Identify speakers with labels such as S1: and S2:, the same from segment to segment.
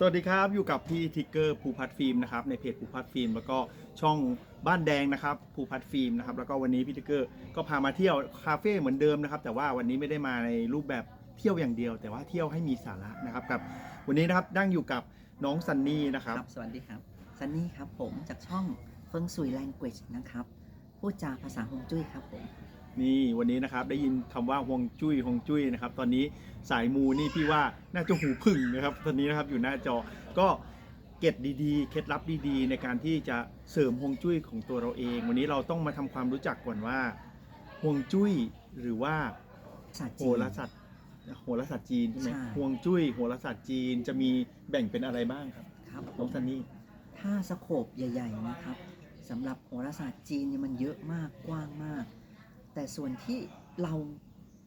S1: สวัสดีครับ อยู่กับพี่ทิกเกอร์ภูพัฒน์ฟิล์มนะครับในเพจภูพัฒน์ฟิล์มแล้วก็ช่องบ้านแดงนะครับภูพัฒน์ฟิล์มนะครับแล้วก็วันนี้พี่ทิกเกอร์ก็พามาเที่ยวคาเฟ่เหมือนเดิมนะครับแต่ว่าวันนี้ไม่ได้มาในรูปแบบเที่ยวอย่างเดียว แต่ว่าเที่ยวให้มีสาระนะครับกับวันนี้นะครับนั่งอยู่กับน้องซันนี่นะครับ
S2: ครับ สวัสดีครับซันนี่ครับผมจากช่องเฟิงซุย language นะครับพูดจาภาษาฮวงจุ้ยครับผม
S1: นี่วันนี้นะครับได้ยินคำว่าฮวงจุ้ยฮวงจุ้ยนะครับ ตอนนี้สายมูนี่พี่ว่าน่าจะหูพึ่งนะครับ ตอนนี้นะครับอยู่หน้าจอก็เก็ดดีๆ เคล็ดลับดีๆ ในการที่จะเสริมฮวงจุ้ยของตัวเราเอง วันนี้เราต้องมาทำความรู้จักก่อนว่าฮวงจุ้ยหรือว่า
S2: ศาสตร์
S1: โห
S2: จีน
S1: ราศาสตร์โหราศาสตร์จีนใช่ไหม
S2: ใช่
S1: ฮวงจุ้ยโหราศาสตร์จีนจะมีแบ่งเป็นอะไรบ้างครับ
S2: ครับผ
S1: น้อง
S2: ม
S1: ซันนี่
S2: ถ้าสโคปใหญ่ ๆ นะครับสำหรับโหราศาสตร์จีนเนี่ยมันเยอะมากกว้างมาก แต่ส่วนที่เรา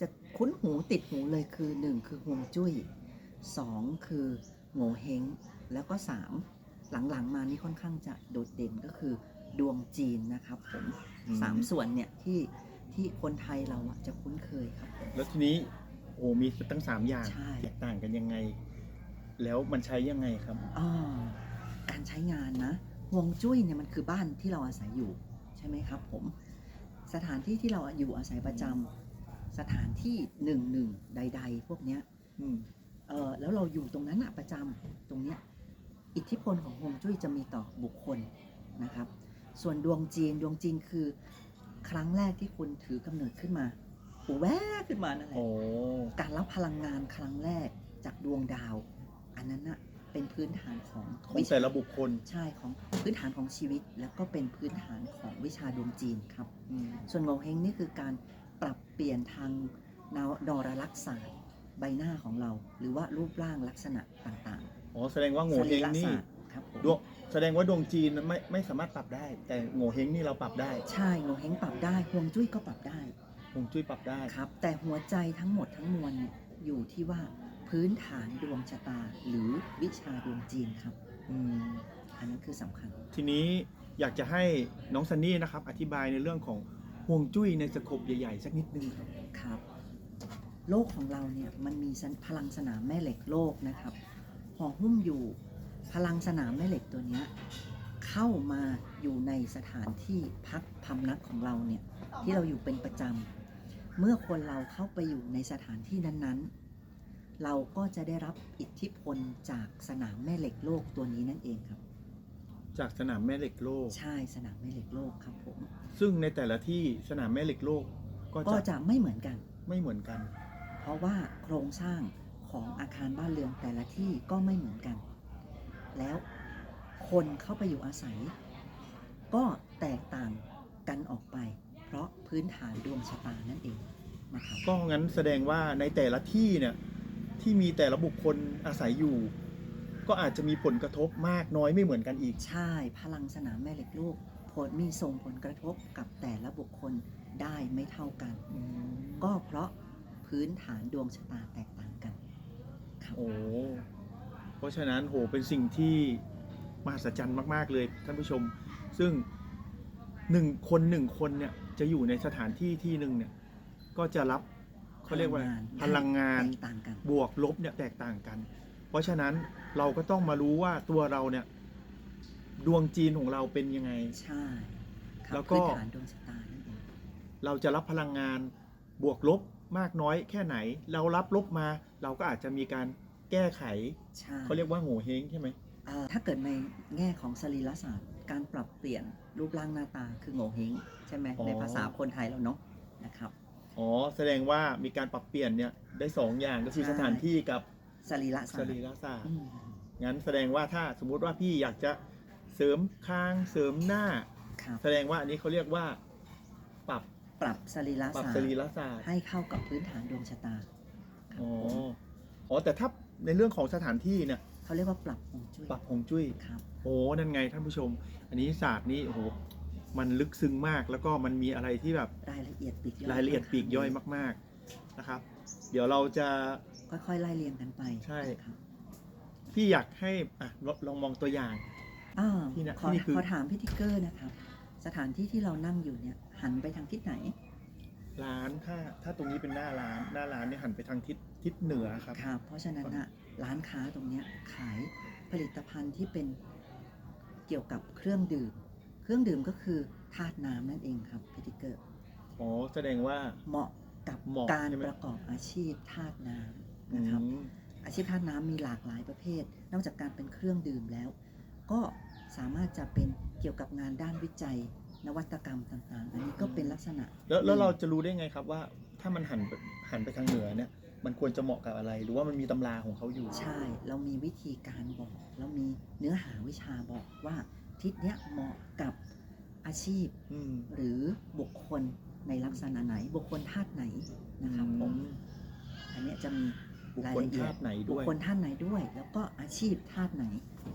S2: จะคุ้นหูติดหูเลยคือ 1 คือฮวงจุ้ย 2 คือโง่เฮงแล้วก็ 3 หลังๆ มานี่ค่อนข้างจะโดดเด่นก็คือดวงจีนนะครับผมสามส่วนเนี่ยที่ที่คนไทยเราอะจะคุ้นเคยครับผม
S1: แล้วทีนี้โอ้มีตั้งสามอย่าง
S2: ใช่
S1: แตกต่างกันยังไง แล้วมันใช้ยังไงครับ
S2: อ่าการใช้งานนะฮวงจุ้ยเนี่ยมันคือบ้านที่เราอาศัยอยู่ใช่ไหมครับผม สถานที่ที่เราอยู่อาศัยประจำสถานที่หนึ่งหนึ่งใด ๆ พวกเนี้ย
S1: อืม
S2: เออแล้วเราอยู่ตรงนั้นอะประจำตรงเนี้ยอิทธิพลของฮวงจุ้ยจะมีต่อบุคคลนะครับ ส่วนดวงจีนดวงจีนคือ ครั้งแรกที่คุณถือกำเนิดขึ้นมาปูแวะขึ้นมานั่นแหละ
S1: โอ้
S2: การรับพลังงานครั้งแรกจากดวงดาว อันนั้นน่ะ เป็นพื้นฐานของ
S1: ของแต่ละบุคคล
S2: ใช่ของพื้นฐานของชีวิต แล้วก็เป็นพื้นฐานของวิชาดวงจีนครับ
S1: อืม
S2: ส่วนโงเฮงนี่คือการปรับเปลี่ยนทางนวนรลักษณะใบหน้าของเรา หรือว่ารูปร่างลักษณะต่าง
S1: อ๋อแสดงว่า
S2: ๆ
S1: โง่เฮง
S2: สรีระ
S1: นี่
S2: ศาสตร์ครับผม
S1: ดวงแสดงว่าดวงจีนไม่ไม่สามารถปรับได้ แต่โง่เฮงนี่เราปรับได้
S2: ใช่โงเฮงปรับได้ฮวงจุ้ยก็ปรับได้
S1: ฮวงจุ้ยปรับได้
S2: ครับ แต่หัวใจทั้งหมดทั้งมวลเนี่ยอยู่ที่ว่า พื้นฐานดวงชะตาหรือวิชาดวงจีนครับ
S1: อืม
S2: อันนั้นคือสำคัญ
S1: ทีนี้อยากจะให้น้องซันนี่นะครับ อธิบายในเรื่องของฮวงจุ้ยในสโคปใหญ่ๆ สักนิดนึงครับ
S2: ครับโลกของเราเนี่ยมันมีสันพลังสนามแม่เหล็กโลกนะครับห่อหุ้มอยู่พลังสนามแม่เหล็กตัวเนี้ยเข้ามาอยู่ในสถานที่พักพำนักของเราเนี่ยที่เราอยู่เป็นประจำเมื่อคนเราเข้าไปอยู่ในสถานที่นั้นๆ เราก็จะได้รับอิทธิพลจากสนามแม่เหล็กโลกตัวนี้นั่นเองครับ
S1: จากสนามแม่เหล็กโลก
S2: ใช่สนามแม่เหล็กโลกครับผม
S1: ซึ่งในแต่ละที่สนามแม่เหล็กโลกก็
S2: ก็
S1: จะ
S2: จะไม่เหมือนกัน
S1: ไม่เหมือนกัน
S2: เพราะว่าโครงสร้างของอาคารบ้านเรือนแต่ละที่ก็ไม่เหมือนกัน แล้วคนเข้าไปอยู่อาศัย ก็แตกต่างกันออกไป เพราะพื้นฐานดวงชะตานั่นเองนะครับ
S1: ก็งั้นแสดงว่าในแต่ละที่เนี่ย ที่มีแต่ละบุคคลอาศัยอยู่ ก็อาจจะมีผลกระทบมากน้อยไม่เหมือนกันอีก
S2: ใช่ พลังสนามแม่เหล็กลูกผลมีส่งผลกระทบกับแต่ละบุคคลได้ไม่เท่ากัน ก็เพราะพื้นฐานดวงชะตาแตกต่างกันครับ
S1: โอ้เพราะฉะนั้นโหเป็นสิ่งที่มหัศจรรย์มาก ๆ เลยท่านผู้ชม ซึ่งหนึ่งคนหนึ่งคนเนี่ยจะอยู่ในสถานที่ที่หนึ่งเนี่ยก็จะรับ เขาเรียกว่าอะไรพลังงาน
S2: แตกต่างกัน
S1: บวกลบเนี่ยแตกต่างกัน เพราะฉะนั้นเราก็ต้องมารู้ว่าตัวเราเนี่ย ดวงจีนของเราเป็นยังไง
S2: ใช่ครับ
S1: แล้วก็
S2: พื้นฐานดวงชะตานั่นเอง
S1: เราจะรับพลังงานบวกลบมากน้อยแค่ไหน เรารับลบมา เราก็อาจจะมีการแก้ไข
S2: ใช่
S1: เขาเรียกว่าโง่เฮงใช่ไหม
S2: เอ่อถ้าเกิดในแง่ของสรีรศาสตร์ การปรับเปลี่ยนรูปร่างหน้าตาคือโงเฮงใช่ไหม
S1: อ๋อ
S2: ในภาษาคนไทยเราเนาะนะครับ
S1: อ๋อ แสดงว่ามีการปรับเปลี่ยนเนี่ยได้สองอย่างก็คือ
S2: ใช่
S1: สถานที่กับ
S2: สรีระ
S1: ส
S2: ศาสต
S1: รี
S2: ร์
S1: รศาสตร์
S2: อืม
S1: งั้นแสดงว่าถ้าสมมุติว่าพี่อยากจะเสริมคางเสริมหน้า
S2: ครับ
S1: แสดงว่าอันนี้เขาเรียกว่า ปรับ
S2: ปรับสรีระ
S1: ปรับ
S2: ศาสต
S1: สรี
S2: ร์
S1: รศาสตร์
S2: ให้เข้ากับพื้นฐานดวงชะตาครับ
S1: อ๋อ
S2: ผม
S1: อ๋อแต่ถ้าในเรื่องของสถานที่เนี่ย
S2: เขาเรียกว่าปรับฮวงจุ้ย
S1: ปรับฮวงจุ้ย
S2: ครับ
S1: โอ้นั่นไงท่านผู้ชม อันนี้ศาสตร์นี้โอ้โห มันลึกซึ้งมาก แล้วก็มันมีอะไรที่แบบ
S2: รายละเอียดปลีกย่อย
S1: รายละเอียดปลีกย่อยมาก ๆนะครับ เดี๋ยวเราจะ
S2: ค่อยๆไล่เรียงกันไป
S1: ใช่
S2: ครับ
S1: พี่อยากให้อะลลองมองตัวอย่าง
S2: อ่า
S1: ที่เนี่ย
S2: ขอ
S1: ที่นี่คือ
S2: ขอถามพี่ทิกเกอร์นะครับ สถานที่ที่เรานั่งอยู่เนี่ย หันไปทางทิศไหน
S1: ร้านถ้าถ้าตรงนี้เป็นหน้าร้าน หน้าร้านเนี่ยหันไปทางทิศทิศเหนือครับ
S2: ครับเพราะฉะนั้นน่ะร้านค้าตรงเนี้ยขายผลิตภัณฑ์ที่เป็นเกี่ยวกับเครื่องดื่มเค รื่องดื่มก็คือธาตุน้ำนั่นเองครับพิติเกอร์
S1: อ๋อแสดงว่า
S2: เหมาะกับ
S1: เหมาะ
S2: การ
S1: ใช่ไหม
S2: ประกอบอาชีพธาตุน้
S1: อืำ
S2: นะครับ
S1: ม
S2: อาชีพธาตุน้ำมีหลากหลายประเภท นอกจากการเป็นเครื่องดื่มแล้ว ก็สามารถจะเป็นเกี่ยวกับงานด้านวิจัย นวัตกรรมต่างๆ อันนี้ก็เป็นลักษณะ
S1: แล้วแล้วเราจะรู้ได้ไงครับว่า ถ้ามันหันไปหันไปทางเหนือเนี่ย มันควรจะเหมาะกับอะไร หรือว่ามันมีตำราของเขาอยู่
S2: ใช่ เรามีวิธีการบอก เรามีเนื้อหาวิชาบอกว่า ทิศเนี้ยเหมาะกับอาชีพ
S1: อืม
S2: หรือบุคคลในลักษณะไหน บุคคลธาตุไหนนะครับผม
S1: อืม
S2: อันเนี้ยจะมี
S1: บุค
S2: ราย
S1: คล
S2: ละเอีย
S1: ธา
S2: ด
S1: ตุไหน
S2: บุ
S1: ด้
S2: ค
S1: วย
S2: คลธาตุไหนด้วย แล้วก็อาชีพธาตุไหน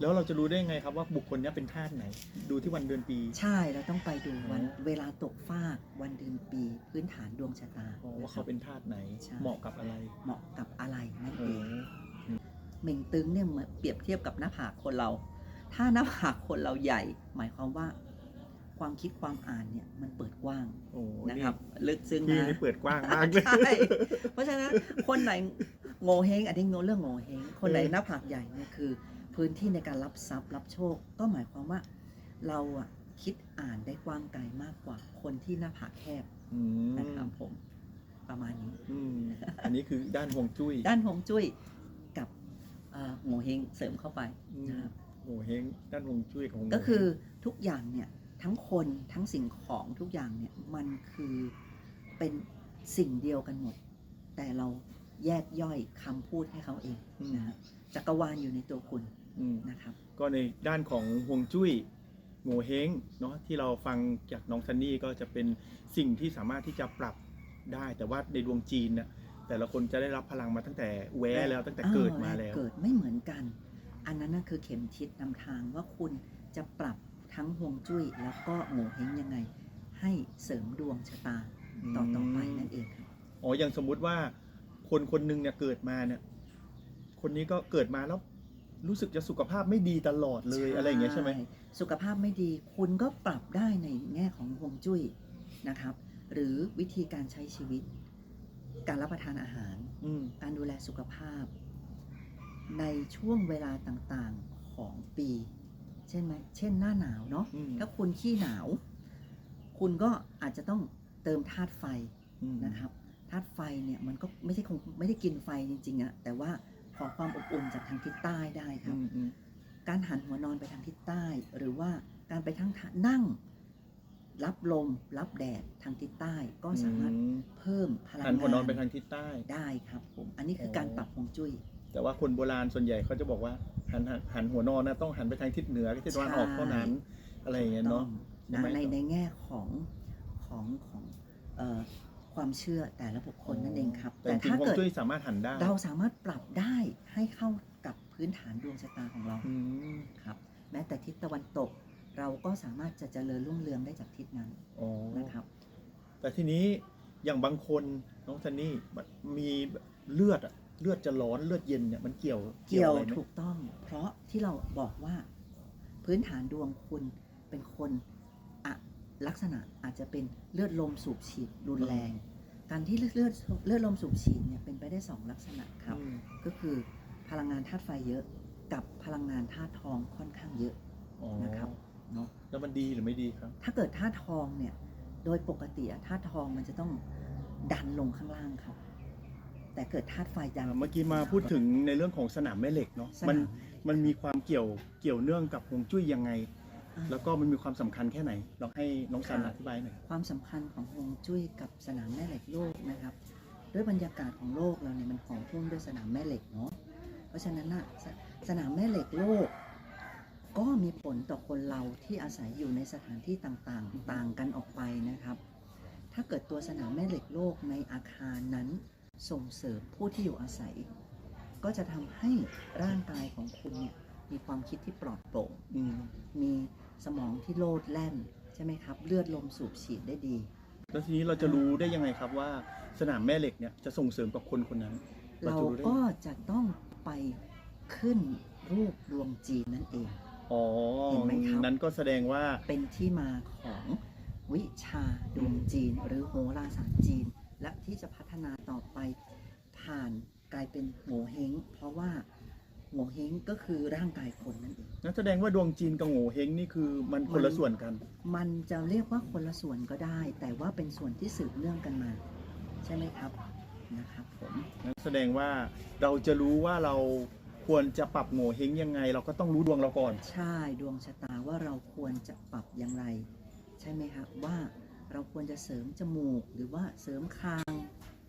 S1: แล้วเราจะรู้ได้ไงครับว่าบุคคลเนี้ยเป็นธาตุไหน ดูที่วันเดือนปี
S2: ใช่เราต้องไปดูวัน
S1: อ๋อ
S2: เวลาตกฟากวันเดือนปีพื้นฐานดวงชะตา
S1: อ๋อว่า
S2: นะครั
S1: เขา
S2: บ
S1: เป็นธาตุไหน
S2: ใช่
S1: เหมาะกับอะไร
S2: เหมาะกับอะไรนั่น
S1: โอ้
S2: เองเหม่งตึงเนี่ยเหมือนเปรียบเทียบกับหน้าผากคนเรา ถ้าหน้าผากคนเราใหญ่ หมายความว่า ความคิดความอ่านเนี่ยมันเปิดกว้าง
S1: โอ้
S2: นะครับ ลึกซึ้ง
S1: พี่
S2: นะ
S1: นี่เปิดกว้างมากเลย
S2: ใช่เพราะฉะนั้นคนไหนโง่เฮงอันนี้โง่เรื่องโง่เฮงคนไหน
S1: เออ
S2: หน้าผากใหญ่เนี่ยคือ พื้นที่ในการรับทรัพย์รับโชค ก็หมายความว่า เราอะคิดอ่านได้กว้างไกลมากกว่าคนที่หน้าผากแคบ
S1: อืม
S2: นะครับผมประมาณนี้
S1: อืมอันนี้คือด้านฮวงจุ้ย
S2: ด้านฮวงจุ้ยกับเอ่อโง่เฮงเสริมเข้าไป
S1: อืม
S2: นะครับ
S1: โง่เฮงด้านฮวงจุ้ยของ
S2: ก็คือทุกอย่างเนี่ยทั้งคนทั้งสิ่งของทุกอย่างเนี่ยมันคือเป็นสิ่งเดียวกันหมด แต่เราแยกย่อยคำพูดให้เขาเอง
S1: อืม
S2: นะฮะจักรวาลอยู่ในตัวคุณ
S1: อืม
S2: นะครับ
S1: ก็ในด้านของฮวงจุ้ยโง่เฮงเนาะที่เราฟังจากน้องซันนี่ก็จะเป็นสิ่งที่สามารถที่จะปรับได้ แต่ว่าในดวงจีนเนี่ยแต่ละคนจะได้รับพลังมาตั้งแต่แวะแล้วตั้งแต่เกิดมาแล้ว
S2: เกิดไม่เหมือนกัน อันนั้นน่ะคือเข็มทิศนำทางว่าคุณจะปรับทั้งฮวงจุ้ยแล้วก็โง่เฮงยังไง ให้เสริมดวงชะตาต่อต่อไปนั่นเองครับ
S1: อ๋ออย่างสมมุติว่าคนคนหนึ่งเนี่ยเกิดมาเนี่ย คนนี้ก็เกิดมาแล้วรู้สึกจะสุขภาพไม่ดีตลอดเลยอะไรอย่างเงี้ยใช่ไหม
S2: สุขภาพไม่ดีคุณก็ปรับได้ในแง่ของฮวงจุ้ยนะครับ หรือวิธีการใช้ชีวิต การรับประทานอาหาร
S1: อืม
S2: การดูแลสุขภาพ ในช่วงเวลาต่างๆของปีเช่นไหมเช่นหน้าหนาวเนาะ
S1: อืม
S2: ถ้าคุณขี้หนาว คุณก็อาจจะต้องเติมธาตุไฟ
S1: อืม
S2: นะครับธาตุไฟเนี่ยมันก็ไม่ใช่คงไม่ได้กินไฟจริงๆอะแต่ว่าขอความอบอุ่นจากทางทิศใต้ได้ครั
S1: อื
S2: บ
S1: มอืม
S2: การหันหัวนอนไปทางทิศใต้ หรือว่าการไปทั้งนั่ง รับลม รับแดดทางทิศใต้ ก็สามารถ
S1: อืม
S2: เพิ่มพลัง
S1: หันหัวนอนไป
S2: งา
S1: ทางทิศใต้
S2: ได้ครับผมอันนี้คือการ
S1: อ๋อ
S2: ปรับฮวงจุ้ย
S1: แต่ว่าคนโบราณส่วนใหญ่เขาจะบอกว่าหันหันหันหัวนอนนะต้องหันไปทางทิศเหนือทิศตะวันออก
S2: ใช่
S1: เท่านั้นอะไรอย่างเงี้ย
S2: ต้อ
S1: เนาะ
S2: ง
S1: ใช่
S2: นะ
S1: ไหม
S2: ในในแง่ของของของเอ่อความเชื่อแต่ละบุคคลนั่นเองครับ
S1: แต่จริง
S2: ถ้า
S1: ๆฮวง
S2: เกิด
S1: จุ้ยสามารถหันได้
S2: เราสามารถปรับได้ให้เข้ากับพื้นฐานดวงชะตาของเรา
S1: อืม
S2: ครับ แม้แต่ทิศตะวันตก เราก็สามารถจะเจริญรุ่งเรืองได้จากทิศนั้น
S1: อ๋อ
S2: นะครับ
S1: แต่ทีนี้อย่างบางคนน้องซันนี่มันมีเลือดอะ เลือดจะร้อนเลือดเย็นเนี่ยมันเกี่ยว
S2: เกี่ยว
S1: อะไรไหม
S2: ถูกต้อง เพราะที่เราบอกว่าพื้นฐานดวงคุณเป็นคนอะลักษณะอาจจะเป็นเลือดลมสูบฉีดรุนแรง การที่เลือดเลือดเลือดลมสูบฉีดเนี่ยเป็นไปได้สองลักษณะครับ
S1: อืม
S2: ก็คือพลังงานธาตุไฟเยอะ กับพลังงานธาตุทองค่อนข้างเยอะ
S1: อ๋อ
S2: นะครับเนาะ
S1: แล้วมันดีหรือไม่ดีครับ
S2: ถ้าเกิดธาตุทองเนี่ยโดยปกติอะธาตุทองมันจะต้องดันลงข้างล่างครับ แต่เกิดธาตุไฟดัน
S1: เมื่อกี้มาพูดถึงในเรื่องของสนามแม่เหล็กเนาะ
S2: สนาม
S1: มันมันมีความเกี่ยวเกี่ยวเนื่องกับฮวงจุ้ยยังไง
S2: อ่า
S1: แล้วก็มันมีความสำคัญแค่ไหนลองให้น้องซัน
S2: ครับ
S1: อธิบายหน่อย
S2: ความสำคัญของฮวงจุ้ยกับสนามแม่เหล็กโลกนะครับ ด้วยบรรยากาศของโลกเราเนี่ยมันห่อหุ้มด้วยสนามแม่เหล็กเนาะเพราะฉะนั้นนะสสนามแม่เหล็กโลก ก็มีผลต่อคนเราที่อาศัยอยู่ในสถานที่ต่างๆ ต่างกันออกไปนะครับ ถ้าเกิดตัวสนามแม่เหล็กโลกในอาคารนั้น ส่งเสริมผู้ที่อยู่อาศัย ก็จะทำให้ร่างกายของคุณเนี่ยมีความคิดที่ปลอดโปร่ง
S1: อืม
S2: มีสมองที่โลดแล่นใช่ไหมครับ เลือดลมสูบฉีดได้ดี
S1: แล้วทีนี้เราจะรู้ได้ยังไงครับว่าสนามแม่เหล็กเนี่ยจะส่งเสริมกับคนคนนั้น เรา
S2: เรา
S1: จะรู้ได้
S2: ก็จะต้องไปขึ้นรูปดวงจีนนั่นเอง
S1: อ๋อ
S2: เห็นไหมครับ
S1: นั้นก็แสดงว่า
S2: เป็นที่มาของวิชาดวงจีนหรือโหราศาสตร์จีน และที่จะพัฒนาต่อไปผ่านกลายเป็นโงเฮงเพราะว่าโงเฮงก็คือร่างกายคนนั่นเอง
S1: นั่นแสดงว่าดวงจีนกับโง่เฮงนี่คือมันคนละส่วนกัน
S2: มันจะเรียกว่าคนละส่วนก็ได้ แต่ว่าเป็นส่วนที่สืบเนื่องกันมา ใช่ไหมครับนะครับผม
S1: นั่นแสดงว่าเราจะรู้ว่าเราควรจะปรับโง่เฮงยังไง เราก็ต้องรู้ดวงเราก่อน
S2: ใช่ดวงชะตาว่าเราควรจะปรับอย่างไร ใช่ไหมครับว่า เราควรจะเสริมจมูกหรือว่าเสริมคาง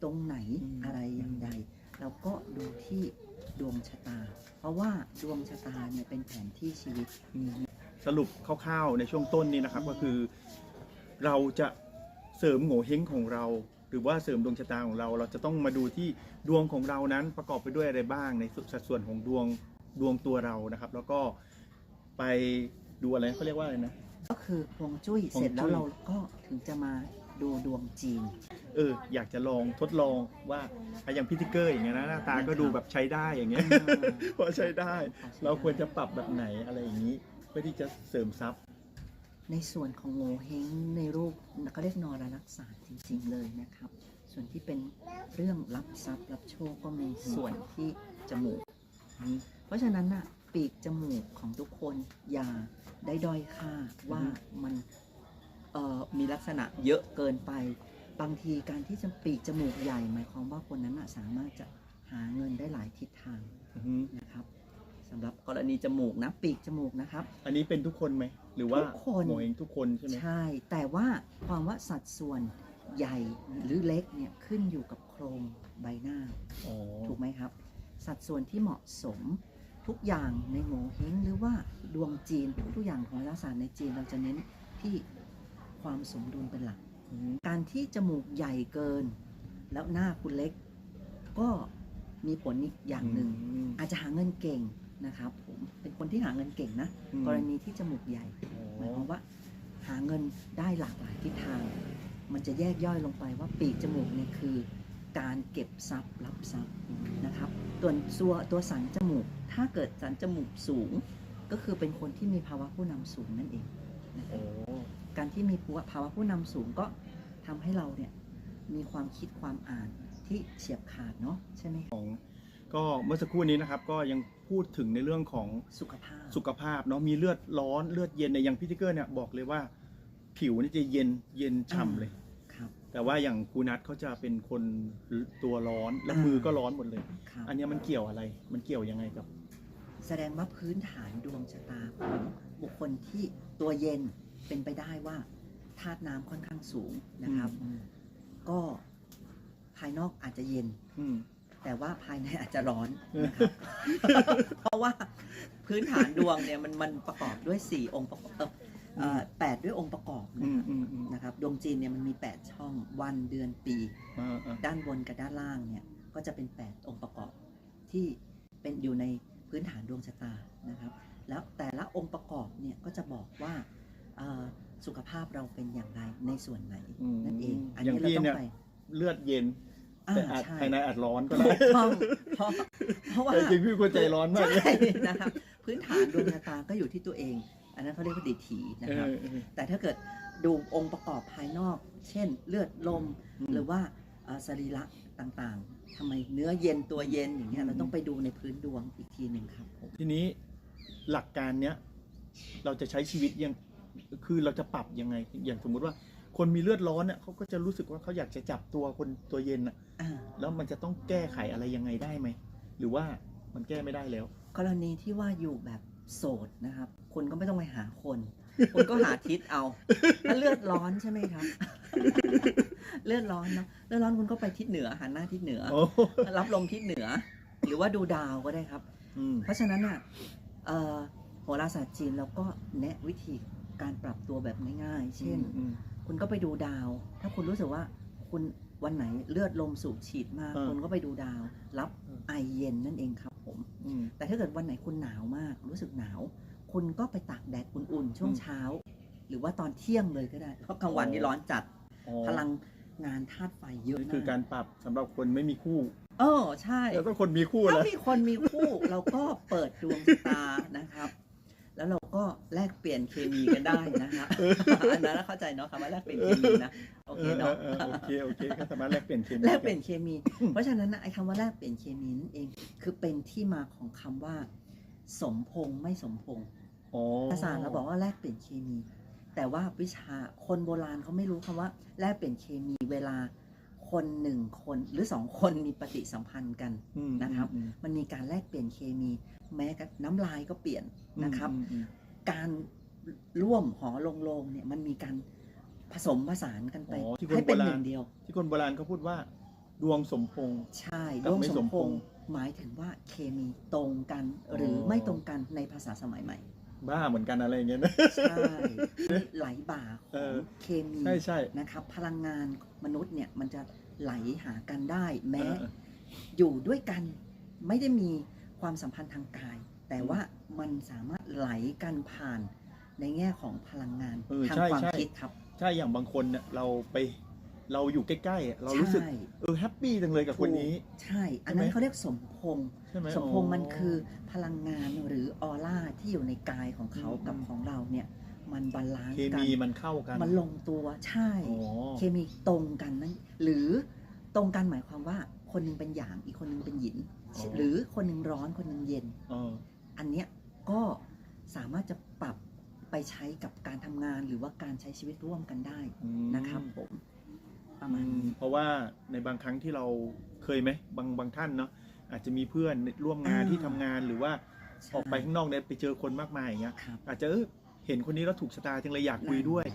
S2: ตรงไหน
S1: อืม
S2: อะไรอย่างใด เราก็ดูที่ดวงชะตา เพราะว่าดวงชะตาเนี่ยเป็นแผนที่ชีวิต
S1: สรุปคร่าวๆในช่วงต้นนี้นะครับก็คือ เราจะเสริมโง่เฮงของเรา หรือว่าเสริมดวงชะตาของเรา เราจะต้องมาดูที่ดวงของเรานั้นประกอบไปด้วยอะไรบ้างในสัดส่วนของดวงดวงตัวเรานะครับ แล้วก็ไปดูอะไรเขาเรียกว่าอะไรนะ
S2: ก็คือฮวงจุ้ย
S1: ฮวงจุ้ย
S2: เสร็จแล้วเราก็ถึงจะมาดูดวงจีน
S1: เอออยากจะลองทดลองว่าอะอย่างพิธีเกอร์อย่างเงี้ยนะหน้าตาก็ดูแบบใช้ได้อย่างเงี้ย พอใช้ได้ เราควรจะปรับแบบไหนอะไรอย่างนี้ เพื่อที่จะเสริมทรัพย์
S2: ในส่วนของโงเฮงในรูปเขาเรียกนอรรักษาจริงๆเลยนะครับ ส่วนที่เป็นเรื่องรับทรัพย์รับโชคก็มีส่วนที่จมูกเพราะฉะนั้นน่ะ ปีกจมูกของทุกคนอย่าได้ด้อยค่าว่ามันเอ่อมีลักษณะเยอะเกินไป บางทีการที่จะปีกจมูกใหญ่ หมายความว่าคนนั้นน่ะสามารถจะหาเงินได้หลายทิศทาง
S1: อือฮึ
S2: นะครับสำหรับกรณีจมูกนะปีกจมูกนะครับ
S1: อันนี้เป็นทุกคนไหมหรือว่า
S2: ทุกคน
S1: โง่เฮงทุกคนใช่ไหม
S2: ใช่ แต่ว่าความว่าสัดส่วนใหญ่หรือเล็กเนี่ยขึ้นอยู่กับโครงใบหน้า
S1: อ๋อ
S2: ถูกไหมครับ สัดส่วนที่เหมาะสม ทุกอย่างในโงเฮงหรือว่าดวงจีนทุกๆอย่างของรัศาสตร์ในจีนเราจะเน้นที่ความสมดุลเป็นหลัก
S1: อือฮึ
S2: การที่จมูกใหญ่เกิน แล้วหน้าคุณเล็ก ก็มีผลอีกอย่างหนึ่ง
S1: อืม
S2: อาจจะหาเงินเก่งนะครับผมเป็นคนที่หาเงินเก่งนะ
S1: อืม
S2: กรณีที่จมูกใหญ่หมายความว่า หาเงินได้หลากหลายทิศทาง มันจะแยกย่อยลงไปว่าปีกจมูกเนี่ยคือ การเก็บทรัพย์รับทรัพย์นะครับ ตัวตัวตัวสันจมูก ถ้าเกิดสันจมูกสูง ก็คือเป็นคนที่มีภาวะผู้นำสูงนั่นเองนะครั
S1: โอ้
S2: บการที่มีภาวะผู้นำสูงก็ทำให้เราเนี่ยมีความคิดความอ่านที่เฉียบขาดเนาะใช่ไหม
S1: ของก็เมื่อสักครู่นี้นะครับก็ยังพูดถึงในเรื่องของ
S2: สุขภาพ
S1: สุขภาพเนาะมีเลือดร้อนเลือดเย็นในยอย่างพิธีเกอร์เนี่ยบอกเลยว่า ผิวนี่จะเย็นเย็นฉ่ำเลย
S2: ครับ
S1: แต่ว่าอย่างครูนัทเขาจะเป็นคนตัวร้อนและ
S2: อ่ามื
S1: มือก็ร้อนหมดเลย
S2: ครับ
S1: อันเนี้ยมันเกี่ยวอะไร มันเกี่ยวยังไงกับ
S2: แสดงว่าพื้นฐานดวงชะตาของบุคคลที่ตัวเย็นเป็นไปได้ว่าธาตุน้ำค่อนข้างสูงนะครับ
S1: อืม
S2: ก็ภายนอกอาจจะเย็น
S1: อืม
S2: แต่ว่าภายในอาจจะร้อนนะครับ เพราะว่าพื้นฐานดวงเนี่ยมันมันประกอบด้วย 4 องค์ประกอบเอ่อเอ่อ แปดด้วยองค์ประกอบ
S1: อื
S2: นะ
S1: ม
S2: ครับ
S1: อืมอืม
S2: นะครับดวงจีนเนี่ยมันมี 8 ช่องวันเดือนปี
S1: อ่าอ่า
S2: ด้านบนกับด้านล่างเนี่ยก็จะเป็น 8 องค์ประกอบที่เป็นอยู่ในพื้นฐานดวงชะตานะครับ แล้วแต่ละองค์ประกอบเนี่ยก็จะบอกว่าเอ่อสุขภาพเราเป็นอย่างไรในส่วนไหน
S1: อืม
S2: นั่นเอง อัน
S1: อย่าง
S2: นี้เรา
S1: พี่
S2: ต้อง
S1: เนี่ย
S2: ไป
S1: เลือดเย็น
S2: อ่า
S1: แต่อาจ
S2: ใช่
S1: ภายในอาจร้อนก็
S2: ถู
S1: ได้
S2: กต้องเพราะเพราะว่า
S1: แต่จริงพี่ควรใจร้อนมากเลย
S2: ใช่นะครับพื้นฐานดวงชะตาก็อยู่ที่ตัวเอง อันนั้นเขาเรียกว่าดิถีนะครับ
S1: เออเออ
S2: แต่ถ้าเกิดดูองค์ประกอบภายนอก เช่น เลือดลม
S1: อืม
S2: หรือว่าเอ่อสรีระต่างๆทำไมเนื้อเย็นตัวเย็นอย่างเงี้ย
S1: อืม
S2: เราต้องไปดูในพื้นดวงอีกทีหนึ่งครับผม
S1: ทีนี้หลักการเนี้ยเราจะใช้ชีวิตยังคือเราจะปรับยังไง อย่างสมมุติว่าคนมีเลือดร้อนเนี่ยเขาก็จะรู้สึกว่าเขาอยากจะจับตัวคนตัวเย็นอะ
S2: อ่า
S1: แล้วมันจะต้องแก้ไขอะไรยังไงได้ไหม หรือว่ามันแก้ไม่ได้แล้ว
S2: กรณีที่ว่าอยู่แบบ โสดนะครับคุณก็ไม่ต้องไปหาคนคุณก็หาทิศเอา ถ้าเลือดร้อนใช่ไหมครับ เลือดร้อนเนาะเลือดร้อนคุณก็ไปทิศเหนือหันหน้าทิศเหนือ
S1: โอ้
S2: รับลมทิศเหนือ หรือว่าดูดาวก็ได้ครับ
S1: อืม
S2: เพราะฉะนั้นอะเอ่อโหราศาสตร์จีนเราก็แนะวิธีการปรับตัวแบบง่ายๆ เช่น
S1: อืม
S2: คุณก็ไปดูดาว ถ้าคุณรู้สึกว่าคุณวันไหนเลือดลมสูบฉีดมาก
S1: เออ
S2: คุณก็ไปดูดาว รับ
S1: อืม
S2: ไอเย็นนั่นเองครับผ ม
S1: อืม
S2: แต่ถ้าเกิดวันไหนคุณหนาวมาก รู้สึกหนาว คุณก็ไปตากแดดอุ่นๆ ช่วง
S1: อืม
S2: เช้า หรือว่าตอนเที่ยงเลยก็ได้ เพราะกลางวันนี่ร้อนจัด
S1: อ๋อ
S2: พลังงานธาตุไฟเยอะ
S1: นี่
S2: มาก
S1: คือการปรับสำหรับคนไม่มีคู่
S2: เออใช่
S1: แล้วต้องคนมีคู่
S2: ถ้า
S1: แล้ว
S2: มีคนมีคู่เราก็เปิดดวงชะตานะครับ แล้วเราก็แลกเปลี่ยนเคมีกันได้นะคะอันนั้นเข้าใจเนาะคำว่าแลกเปลี่ยนเคมีนะโอเคเนาะ
S1: ออออโอเคโอเคก็สามารถแลกเปลี่ยนเคมี
S2: แลกเปลี่ยนเคมี เพราะฉะนั้นนะไอ้คำว่าแลกเปลี่ยนเคมีนั่นเองคือเป็นที่มาของคำว่า สมพงษ์ไม่สมพงษ์
S1: อ๋อ
S2: ภาษาเราบอกว่าแลกเปลี่ยนเคมี แต่ว่าวิชาคนโบราณเขาไม่รู้คำว่า แลกเปลี่ยนเคมีเวลา คนหนึ่งคนหรือสองคนมีปฏิสัมพันธ์กัน
S1: อืม
S2: นะครับ
S1: อืม
S2: มันมีการแลกเปลี่ยนเคมี แม้กระทั่งน้ำลายก็เปลี่ยนนะครับ
S1: อืมอืม
S2: การร่วมหอลงโลงเนี่ยมันมีการผสมผสานกันไป
S1: อ๋อที่ค
S2: ให้
S1: นโบ
S2: เป็น
S1: รา
S2: ห
S1: ณ
S2: นึ่งเดียว
S1: ที่คนโบราณเขาพูดว่า ดวงสมพงษ์
S2: ใช่
S1: กับ
S2: ดวง
S1: ไม่
S2: ส
S1: ส
S2: ม
S1: ม
S2: พ
S1: พ
S2: ง
S1: งษ์
S2: ษ์หมายถึงว่าเคมีตรงกันหรืออ
S1: อ
S2: ไม่ตรงกันในภาษาสมัยใหม่
S1: บ้าเหมือนกันอะไรอย่างเงี้ยนะ
S2: ใช่ไหลบ่าข
S1: เอ
S2: อง
S1: อ
S2: เคมี
S1: ใช่ใช่
S2: นะครับ พลังงานมนุษย์เนี่ยมันจะไหลหากันได้ แม้
S1: เออ
S2: อยู่ด้วยกันไม่ได้มีความสัมพันธ์ทางกาย แต่ว่ามันสามารถไหลกันผ่านในแง่ของพลังงาน
S1: เออ
S2: ทาง
S1: ใช่
S2: ความ
S1: ใช่
S2: คิดครับ
S1: ใช่อย่างบางคนเนี่ยเราไปเราอยู่ใกล้ๆอะเรารู้สึก
S2: ใช่
S1: เออแฮปปี้จังเลยกับคนนี้
S2: ใช่ อันนั้
S1: ใช่
S2: น
S1: ไหม
S2: เขาเรียกสมพงษ์
S1: ใช่ไหม
S2: สมพงษ์มันคือพลังงานหรือออร่าที่อยู่ในกายของเขา
S1: อืม
S2: กับของเราเนี่ยมันบาลานซ์
S1: เค
S2: กัน
S1: มีมันเข้ากัน
S2: มันลงตัวใช่
S1: อ๋อ
S2: เคมีตรงกันนั้นหรือตรงกันหมายความว่าคนหนึงเป็นหยางอีกคนหนึงเป็นหยิน
S1: อ๋อ
S2: หรือคนหนึงร้อนคนหนึงเย็น
S1: เออ
S2: อันเนี้ยก็สามารถจะปรับไปใช้กับการทำงานหรือว่าการใช้ชีวิตร่วมกันได้
S1: อืม
S2: นะครับผมประมาณ
S1: อืม
S2: นี้
S1: เพราะว่าในบางครั้งที่เราเคยไหมบางบางท่านเนาะ อาจจะมีเพื่อนร่วมงาน
S2: อ่า
S1: ที่ทำงานหรือว่า
S2: ใช่
S1: ออกไปข้างนอกเนี่ยไปเจอคนมากมายอย่างเงี้ย
S2: ครับ
S1: อาจจะเอ้ยเห็นคนนี้แล้วถูกชะตาจังเลยอยากคุยด้วย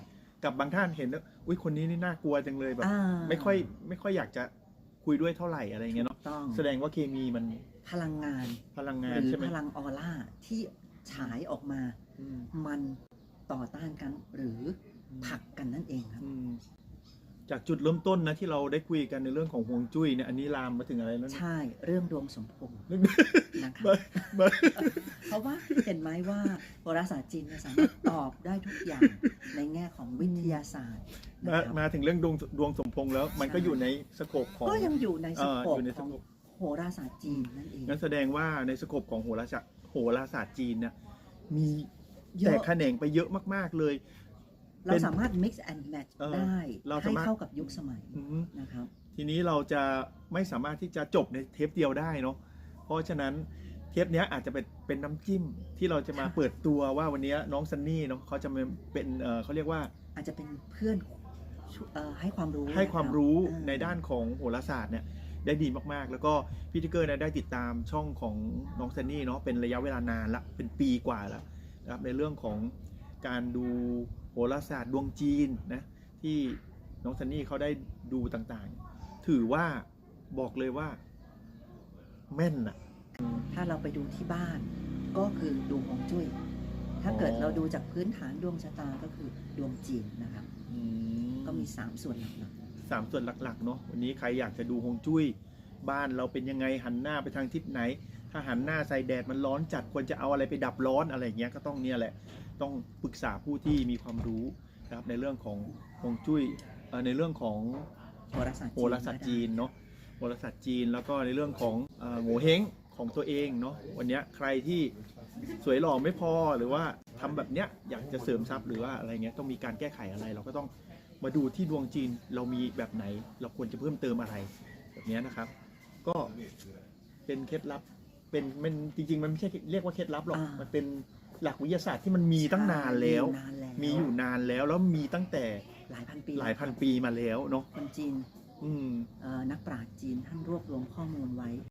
S1: กับบางท่านเห็นแล้วอุ้ยคนนี้นี่น่ากลัวจังเลยแบบ
S2: อ่า
S1: ไม่ค่อยไม่ค่อยอยากจะคุยด้วยเท่าไหร่อะไรอย่างเงี้ยเนาะ
S2: ต้อง
S1: แสดงว่าเคมีมัน
S2: พลังงาน
S1: พลังงา
S2: ห
S1: น
S2: รือ
S1: ใช่ไหม
S2: พลังออร่าที่ฉายออกมา
S1: อืม
S2: มันต่อต้านกันหรือผลักกันนั่นเองครับ
S1: อืม จากจุดเริ่มต้นนะที่เราได้คุยกันในเรื่องของฮวงจุ้ยเนี่ยอันนี้ลามมาถึงอะไรแล้วเนี่ย
S2: ใช่เรื่องดวงสมพงษ์
S1: เรื่อง
S2: นะครับ
S1: มามา
S2: เพราะว่าเห็นไหมว่าโหราศาสตร์จีนเนี่ยสามารถตอบได้ทุกอย่างในแง่ของวิทยาศาสตร์นะ
S1: มา
S2: ครับ
S1: มาถึงเรื่องดวงดวงสมพงษ์แล้วมันก็
S2: ใช่
S1: อยู่ในสโคปของ
S2: ก็ยังอยู่ในส
S1: เอ่อ
S2: โคป
S1: อยู่ใน
S2: ข
S1: ส
S2: อง
S1: โคป
S2: โหราศาสตร์จีนนั่นเอง
S1: งั้นแสดงว่าในสโคปของโหราศาสตร์โหราศาสตร์จีนเนี่ยมี
S2: เย
S1: แต
S2: อะ
S1: กแขนงไปเยอะมาก ๆ เลย
S2: เรา
S1: เป็น
S2: สามารถ mix and match
S1: เออ
S2: ได้
S1: เรา
S2: ให้
S1: สามารถ
S2: เข้ากับยุคสมัย
S1: อืม
S2: นะครับ
S1: ทีนี้เราจะไม่สามารถที่จะจบในเทปเดียวได้เนาะเพราะฉะนั้นเทปเนี้ยอาจจะเป็นเป็นน้ำจิ้มที่เราจะมาเปิดตัวว่าวันนี้น้องซันนี่เนาะเขาจะมาเป็นเอ่อเขาเรียกว่า
S2: อาจจะเป็นเพื่อนช่วยเอ่อให้ความรู้
S1: ให้ความรู้ะ
S2: คบ
S1: ในด้านของโหราศาสตร์เนี่ยได้ดีมากๆ แล้วก็พี่ทิกเกอร์เนี่ยได้ติดตามช่องของน้องซันนี่เนาะเป็นระยะเวลานานละเป็นปีกว่าแล้วนะครับในเรื่องของการดู โหราศาสตร์ดวงจีนนะที่น้องซันนี่เขาได้ดูต่างๆ ถือว่าบอกเลยว่าแม่นอะ
S2: ถ้าเราไปดูที่บ้านก็คือดวงฮวงจุ้ย ถ้าเกิด
S1: อ๋อ
S2: เราดูจากพื้นฐานดวงชะตาก็คือดวงจีนนะครับก็มี 3 ส่วนหลัก
S1: สามส่วนหลักๆเนาะวันนี้ใครอยากจะดูฮวงจุ้ย บ้านเราเป็นยังไงหันหน้าไปทางทิศไหน ถ้าหันหน้าใส่แดดมันร้อนจัดควรจะเอาอะไรไปดับร้อนอะไรอย่างเงี้ยก็ต้องเนี่ยแหละ ต้องปรึกษาผู้ที่มีความรู้นะครับในเรื่องของฮวงจุ้ยเอ่อในเรื่องของ
S2: ๆโหราศาสตร์
S1: โหราศาสตร์จีนเนาะโหราศาสตร์จีนแล้วก็ในเรื่องของเอ่อโง่เฮงของตัวเองเนาะวันเนี้ยใครที่สวยหล่อไม่พอหรือว่าทำแบบเนี้ยอยากจะเสริมทรัพย์หรือว่าอะไรเงี้ยต้องมีการแก้ไขอะไร เราก็ต้องมาดูที่ดวงจีนเรามีแบบไหน เราควรจะเพิ่มเติมอะไรแบบเนี้ยนะครับ ก็เป็นเคล็ดลับเป็นมันจริง ๆ มันไม่ใช่เรียกว่าเคล็ดลับหรอก
S2: อ่ามั
S1: มันเป็น หลักวิทยาศาสตร์ที่มันมีตั้งนานแล้ว
S2: นานแล้ว
S1: มีอยู่นานแล้วแล้วมีตั้งแต่
S2: หลายพันปี
S1: หลายพันปีมาแล้วเนาะ
S2: คนจีน
S1: อืม
S2: เอ่อนักปราชญ์จีนท่านรวบรวมข้อมูลไว้